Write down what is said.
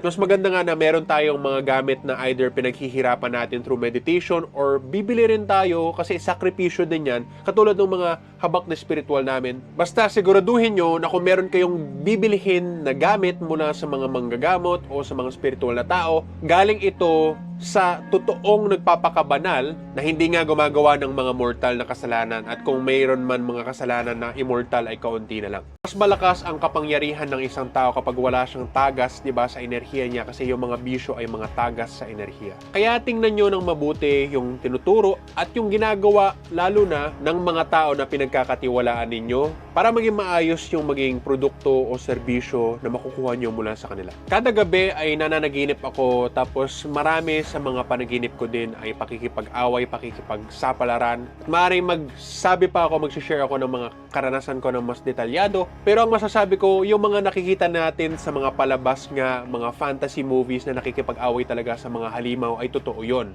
Mas maganda nga na meron tayong mga gamit na either pinaghihirapan natin through meditation or bibili rin tayo kasi sakripisyo din yan katulad ng mga habak na spiritual namin. Basta siguraduhin nyo na kung meron kayong bibilihin na gamit mula sa mga manggagamot o sa mga spiritual na tao, galing ito sa totoong nagpapakabanal na hindi nga gumagawa ng mga mortal na kasalanan at kung mayroon man mga kasalanan na immortal ay kaunti na lang. Mas malakas ang kapangyarihan ng isang tao kapag wala siyang tagas 'di ba sa enerhiya niya kasi yung mga bisyo ay mga tagas sa enerhiya. Kaya tingnan niyo ng mabuti yung tinuturo at yung ginagawa lalo na ng mga tao na pinagkakatiwalaan ninyo para maging maayos yung maging produkto o serbisyo na makukuha niyo mula sa kanila. Kada gabi ay nananaginip ako tapos marami sa mga panaginip ko din ay pakikipag-away, pakikipagsapalaran. At maaaring magsabi pa ako, mag-share ako ng mga karanasan ko ng mas detalyado. Pero ang masasabi ko, yung mga nakikita natin sa mga palabas nga, mga fantasy movies na nakikipag-away talaga sa mga halimaw ay totoo yon.